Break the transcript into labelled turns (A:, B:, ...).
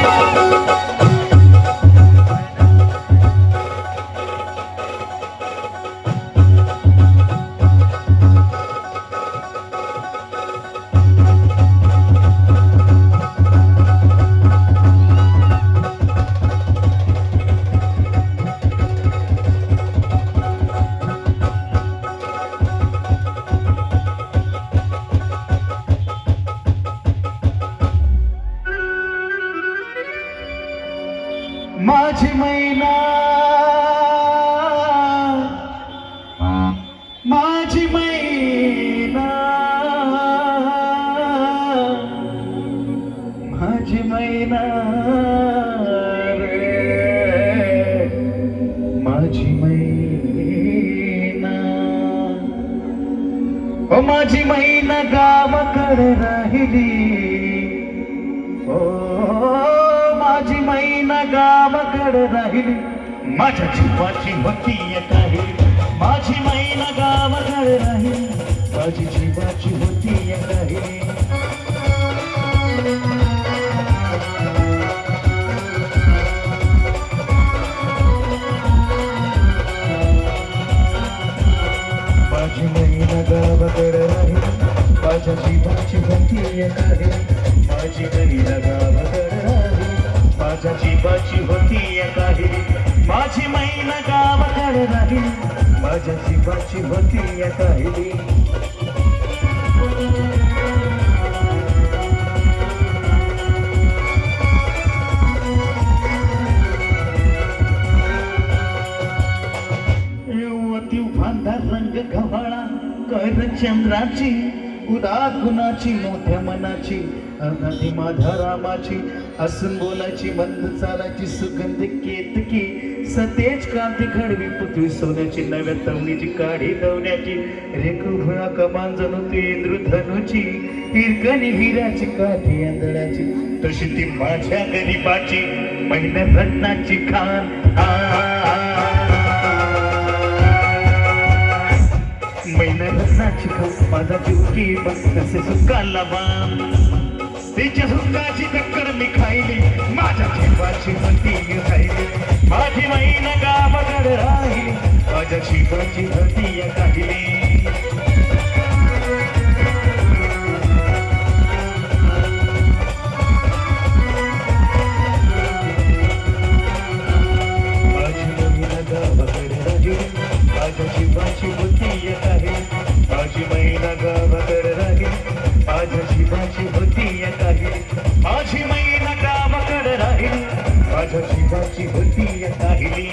A: Thank you. माझी मैना. माझी मैना. माझी मैना माझी मैना. ओ माझी मैना गावाकडे राहिली. राहिली. माझ्या जीवाची होती काही माझी मैना गावाकडे राहिली. माझी जीवाची होती काही माझी मैना गावाकडे राहिली. माझ्या जीवाची होती काही माझी माझी गावाकडे राहिली. माझ्या शिवाची होती काही ती रंग गव्हाळा कर चंद्राची उदा गुणाची मोठ्या मनाची. अनादी माझ्या रामाची बोलाची बंद चालाची सुगंध केतकी सतेज क्रांती घडवी पृथ्वी सोन्याची नव्या तवणीची काढी दवण्याची रेखू कमान जणू ती इंद्रधनुची हिरकणी हिऱ्याची काठी आंधळ्याची तशी ती माझ्या गरीबाची महिन्यात रत्नाची खान महिना रत्नाची खाऊ माझा जीव की बघ कसे सुखाला बाम तिच्या सुखाची टक्कर मी खायली माझ्या जीवाची म्हणती मी खायली माझी मैन गावाकडे राहिली. माझ्या जीवाची म्हणती माझ्या होती बुद्धी एक आहे माझी महिना गावाकडे राहिली. माझ्या शिवाची बुद्धी एक राहिली